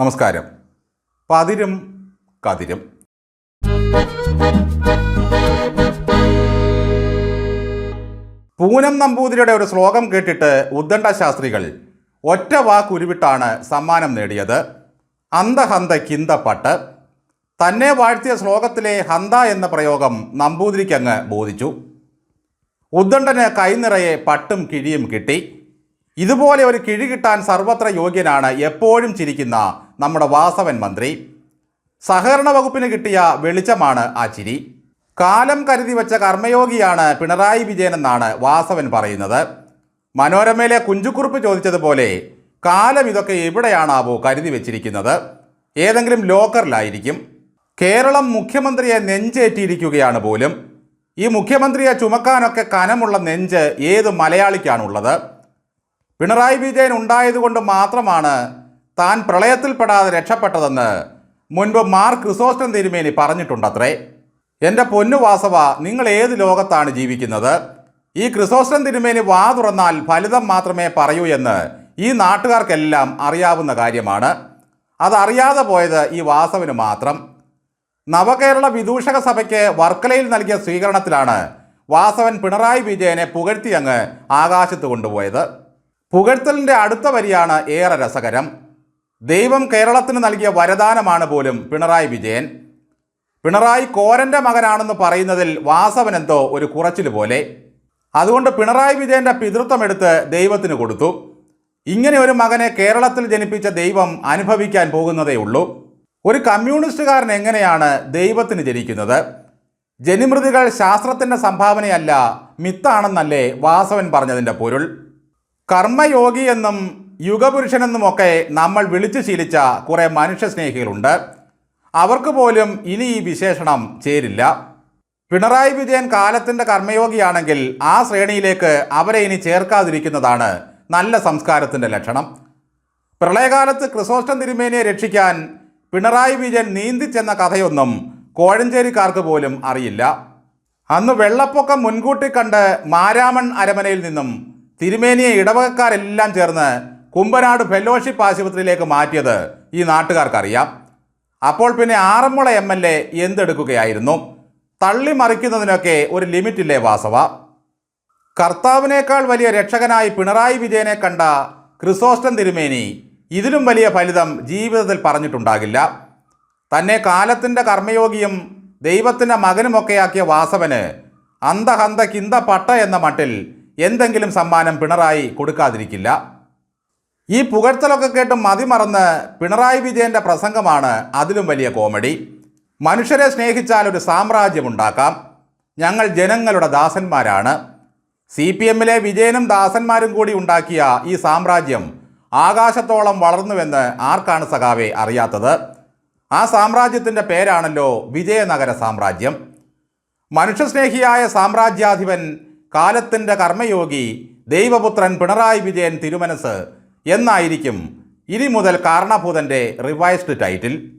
നമസ്കാരം. പതിരും കതിരും. പൂനം നമ്പൂതിരിയുടെ ഒരു ശ്ലോകം കേട്ടിട്ട് ഉദ്ദണ്ഡ ശാസ്ത്രികൾ ഒറ്റ വാക്കുരുവിട്ടാണ് സമ്മാനം നേടിയത്. അന്തഹന്ത കിന്തപ്പട്ട്. തന്നെ വാഴ്ത്തിയ ശ്ലോകത്തിലെ ഹന്ത എന്ന പ്രയോഗം നമ്പൂതിരിക്കങ്ങ് ബോധിച്ചു. ഉദ്ദണ്ഡന് കൈനിറയെ പട്ടും കിഴിയും കിട്ടി. ഇതുപോലെ ഒരു കിഴി കിട്ടാൻ സർവത്ര യോഗ്യനാണ് എപ്പോഴും ചിരിക്കുന്ന നമ്മുടെ വാസവൻ മന്ത്രി. സഹകരണ വകുപ്പിന് കിട്ടിയ വെളിച്ചമാണ് ആ ചിരി. കാലം കരുതി വെച്ച കർമ്മയോഗിയാണ് പിണറായി വിജയൻ എന്നാണ് വാസവൻ പറയുന്നത്. മനോരമയിലെ കുഞ്ചുക്കുറുപ്പ് ചോദിച്ചതുപോലെ കാലം ഇതൊക്കെ എവിടെയാണാവോ കരുതി വെച്ചിരിക്കുന്നത്. ഏതെങ്കിലും ലോക്കറിലായിരിക്കും. കേരളം മുഖ്യമന്ത്രിയെ നെഞ്ചേറ്റിയിരിക്കുകയാണ് പോലും. ഈ മുഖ്യമന്ത്രിയെ ചുമക്കാനൊക്കെ കനമുള്ള നെഞ്ച് ഏത് മലയാളിക്കാണുള്ളത്? പിണറായി വിജയൻ ഉണ്ടായതുകൊണ്ട് മാത്രമാണ് താൻ പ്രളയത്തിൽപ്പെടാതെ രക്ഷപ്പെട്ടതെന്ന് മുൻപ് മാർ ക്രിസോസ്റ്റൻ തിരുമേനി പറഞ്ഞിട്ടുണ്ടത്രേ. എന്റെ പൊന്നുവാസവ നിങ്ങൾ ഏത് ലോകത്താണ് ജീവിക്കുന്നത്? ഈ ക്രിസോസ്റ്റം തിരുമേനി വാ തുറന്നാൽ ഫലിതം മാത്രമേ പറയൂ എന്ന് ഈ നാട്ടുകാർക്കെല്ലാം അറിയാവുന്ന കാര്യമാണ്. അതറിയാതെ പോയത് ഈ വാസവിന് മാത്രം. നവകേരള വിദൂഷക സഭയ്ക്ക് വർക്കലയിൽ നൽകിയ സ്വീകരണത്തിലാണ് വാസവൻ പിണറായി വിജയനെ പുകഴ്ത്തി അങ്ങ് ആകാശത്ത് കൊണ്ടുപോയത്. പുകഴ്ത്തലിന്റെ അടുത്ത വരിയാണ് ഏറെ രസകരം. ദൈവം കേരളത്തിന് നൽകിയ വരദാനമാണ് പോലും പിണറായി വിജയൻ. പിണറായി കോരന്റെ മകനാണെന്ന് പറയുന്നതിൽ വാസവനെന്തോ ഒരു കുറച്ചിൽ പോലെ. അതുകൊണ്ട് പിണറായി വിജയന്റെ പിതൃത്വം എടുത്ത് ദൈവത്തിന് കൊടുത്തു. ഇങ്ങനെ ഒരു മകനെ കേരളത്തിൽ ജനിപ്പിച്ച ദൈവം അനുഭവിക്കാൻ പോകുന്നതേ ഉള്ളൂ. ഒരു കമ്മ്യൂണിസ്റ്റുകാരൻ എങ്ങനെയാണ് ദൈവത്തിന് ജനിക്കുന്നത്? ജനിമൃതികൾ ശാസ്ത്രത്തിന്റെ സംഭാവനയല്ല മിത്താണെന്നല്ലേ വാസവൻ പറഞ്ഞതിന്റെ പൊരുൾ. കർമ്മയോഗി എന്നും യുഗപുരുഷനെന്നുമൊക്കെ നമ്മൾ വിളിച്ചു ശീലിച്ച കുറേ മനുഷ്യസ്നേഹികളുണ്ട്. അവർക്ക് പോലും ഇനി ഈ വിശേഷണം ചേരില്ല. പിണറായി വിജയൻ കാലത്തിന്റെ കർമ്മയോഗിയാണെങ്കിൽ ആ ശ്രേണിയിലേക്ക് അവരെ ഇനി ചേർക്കാതിരിക്കുന്നതാണ് നല്ല സംസ്കാരത്തിന്റെ ലക്ഷണം. പ്രളയകാലത്ത് ക്രിസോസ്റ്റം തിരുമേനിയെ രക്ഷിക്കാൻ പിണറായി വിജയൻ നീന്തിച്ചെന്ന കഥയൊന്നും കോഴഞ്ചേരിക്കാർക്ക് പോലും അറിയില്ല. അന്ന് വെള്ളപ്പൊക്കം മുൻകൂട്ടി കണ്ട് മാരാമൺ അരമനയിൽ നിന്നും തിരുമേനിയെ ഇടവകക്കാരെല്ലാം ചേർന്ന് കുമ്പനാട് ഫെലോഷിപ്പ് ആശുപത്രിയിലേക്ക് മാറ്റിയത് ഈ നാട്ടുകാർക്കറിയാം. അപ്പോൾ പിന്നെ ആറന്മുള എം എൽ എ എന്തെടുക്കുകയായിരുന്നു? തള്ളി മറിക്കുന്നതിനൊക്കെ ഒരു ലിമിറ്റില്ലേ വാസവ? കർത്താവിനേക്കാൾ വലിയ രക്ഷകനായി പിണറായി വിജയനെ കണ്ട ക്രിസോസ്റ്റം തിരുമേനി ഇതിലും വലിയ ഫലിതം ജീവിതത്തിൽ പറഞ്ഞിട്ടുണ്ടാകില്ല. തന്നെ കാലത്തിന്റെ കർമ്മയോഗിയും ദൈവത്തിന്റെ മകനുമൊക്കെയാക്കിയ വാസവന് അന്തഹന്ത കിന്ത പട്ട എന്ന മട്ടിൽ എന്തെങ്കിലും സമ്മാനം പിണറായി കൊടുക്കാതിരിക്കില്ല. ഈ പുകഴ്ത്തലൊക്കെ കേട്ട് മതിമറന്ന് പിണറായി വിജയന്റെ പ്രസംഗമാണ് അതിലും വലിയ കോമഡി. മനുഷ്യരെ സ്നേഹിച്ചാൽ ഒരു സാമ്രാജ്യമുണ്ടാക്കാം ഞങ്ങൾ ജനങ്ങളുടെ ദാസന്മാരാണ്. സി പി എമ്മിലെ വിജയനും ദാസന്മാരും കൂടി ഉണ്ടാക്കിയ ഈ സാമ്രാജ്യം ആകാശത്തോളം വളർന്നുവെന്ന് ആർക്കാണ് സഖാവെ അറിയാത്തത്? ആ സാമ്രാജ്യത്തിന്റെ പേരാണല്ലോ വിജയനഗര സാമ്രാജ്യം. മനുഷ്യസ്നേഹിയായ സാമ്രാജ്യാധിപൻ കാലത്തിന്റെ കർമ്മയോഗി ദൈവപുത്രൻ പിണറായി വിജയൻ തിരുമനസ് എന്നായിരിക്കും ഇനി മുതൽ കാരണഭൂതന്റെ റിവൈസ്ഡ് ടൈറ്റിൽ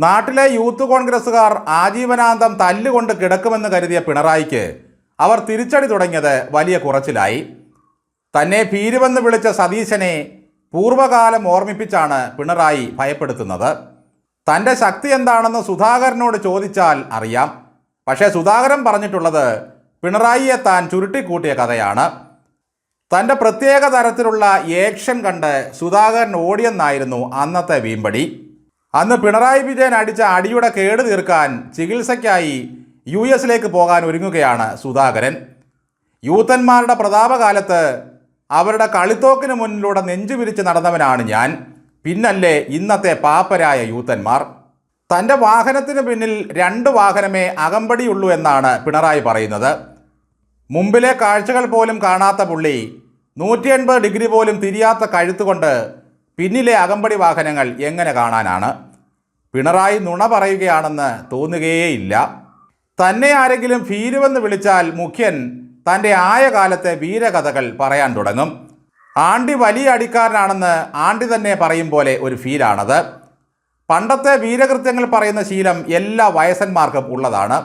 നാട്ടിലെ യൂത്ത് കോൺഗ്രസ്സുകാർ ആജീവനാന്തം തല്ലുകൊണ്ട് കിടക്കുമെന്ന് കരുതിയ പിണറായിക്ക് അവർ തിരിച്ചടി തുടങ്ങിയത് വലിയ കുറച്ചിലായി. തന്നെ ഭീരുവെന്ന് വിളിച്ച സതീശനെ പൂർവകാലം ഓർമ്മിപ്പിച്ചാണ് പിണറായി ഭയപ്പെടുത്തുന്നത്. തന്റെ ശക്തി എന്താണെന്ന് സുധാകരനോട് ചോദിച്ചാൽ അറിയാം. പക്ഷേ സുധാകരൻ പറഞ്ഞിട്ടുള്ളത് പിണറായിയെ താൻ ചുരുട്ടിക്കൂട്ടിയ കഥയാണ്. തന്റെ പ്രത്യേക തരത്തിലുള്ള ഏക്ഷൻ കണ്ട് സുധാകരൻ ഓടിയെന്നായിരുന്നു അന്നത്തെ വീമ്പടി. അന്ന് പിണറായി വിജയൻ അടിച്ച അടിയുടെ കേട് തീർക്കാൻ ചികിത്സയ്ക്കായി യു എസിലേക്ക് പോകാൻ ഒരുങ്ങുകയാണ് സുധാകരൻ. യൂത്തന്മാരുടെ പ്രതാപകാലത്ത് അവരുടെ കളിത്തോക്കിന് മുന്നിലൂടെ നെഞ്ചു വിരിച്ച് നടന്നവനാണ് ഞാൻ. പിന്നല്ലേ ഇന്നത്തെ പാപ്പരായ യൂത്തന്മാർ. തന്റെ വാഹനത്തിന് പിന്നിൽ രണ്ട് വാഹനമേ അകമ്പടിയുള്ളൂ എന്നാണ് പിണറായി പറയുന്നത്. മുമ്പിലെ കാഴ്ചകൾ പോലും കാണാത്ത പുള്ളി നൂറ്റി എൺപത് ഡിഗ്രി പോലും തിരിയാത്ത കഴുത്തുകൊണ്ട് പിന്നിലെ അകമ്പടി വാഹനങ്ങൾ എങ്ങനെ കാണാനാണ്? പിണറായി നുണ പറയുകയാണെന്ന് തോന്നുകയേയില്ല. തന്നെ ആരെങ്കിലും ഭീരുവെന്ന് വിളിച്ചാൽ മുഖ്യൻ തന്റെ ആയ കാലത്തെ വീരകഥകൾ പറയാൻ തുടങ്ങും. ആണ്ടി വലിയ അടിക്കാരനാണെന്ന് ആണ്ടി തന്നെ പറയും പോലെ ഒരു ഫീലാണത്. പണ്ടത്തെ വീരകൃത്യങ്ങൾ പറയുന്ന ശീലം എല്ലാ വയസ്സന്മാർക്കും ഉള്ളതാണ്.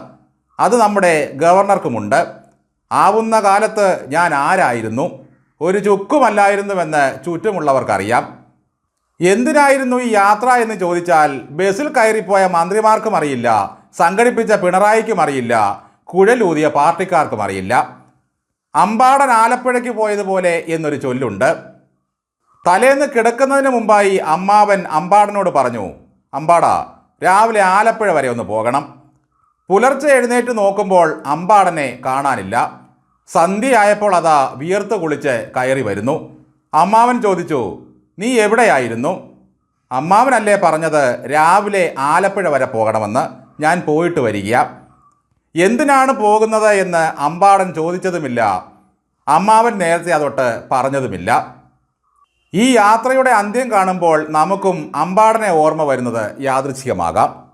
അത് നമ്മുടെ ഗവർണർക്കുമുണ്ട്. ആവുന്ന കാലത്ത് ഞാൻ ആരായിരുന്നു? ഒരു ചുക്കുമല്ലായിരുന്നുവെന്ന് ചുറ്റുമുള്ളവർക്കറിയാം. എന്തിനായിരുന്നു ഈ യാത്ര എന്ന് ചോദിച്ചാൽ ബസ്സിൽ കയറിപ്പോയ മന്ത്രിമാർക്കും അറിയില്ല സംഘടിപ്പിച്ച പിണറായിക്കും അറിയില്ല കുഴലൂതിയ പാർട്ടിക്കാർക്കും അറിയില്ല. അമ്പാടൻ ആലപ്പുഴയ്ക്ക് പോയതുപോലെ എന്നൊരു ചൊല്ലുണ്ട്. തലേന്ന് കിടക്കുന്നതിന് മുമ്പായി അമ്മാവൻ അമ്പാടനോട് പറഞ്ഞു അമ്പാടാ രാവിലെ ആലപ്പുഴ വരെ ഒന്ന് പോകണം. പുലർച്ചെ എഴുന്നേറ്റ് നോക്കുമ്പോൾ അമ്പാടനെ കാണാനില്ല. സന്ധ്യയായപ്പോൾ അതാ വിയർത്ത് കുളിച്ച് കയറി വരുന്നു. അമ്മാവൻ ചോദിച്ചു നീ എവിടെയായിരുന്നു? അമ്മാവനല്ലേ പറഞ്ഞത് രാവിലെ ആലപ്പുഴ വരെ പോകണമെന്ന്. ഞാൻ പോയിട്ട് വരിക. എന്തിനാണ് പോകുന്നത്? എന്ന് അമ്പാടൻ ചോദിച്ചതുമില്ല. അമ്മാവൻ നേരത്തെ അതൊട്ട് പറഞ്ഞതുമില്ല. ഈ യാത്രയുടെ അന്ത്യം കാണുമ്പോൾ നമുക്കും അമ്പാടനെ ഓർമ്മ വരുന്നത് യാദൃച്ഛികമാകാം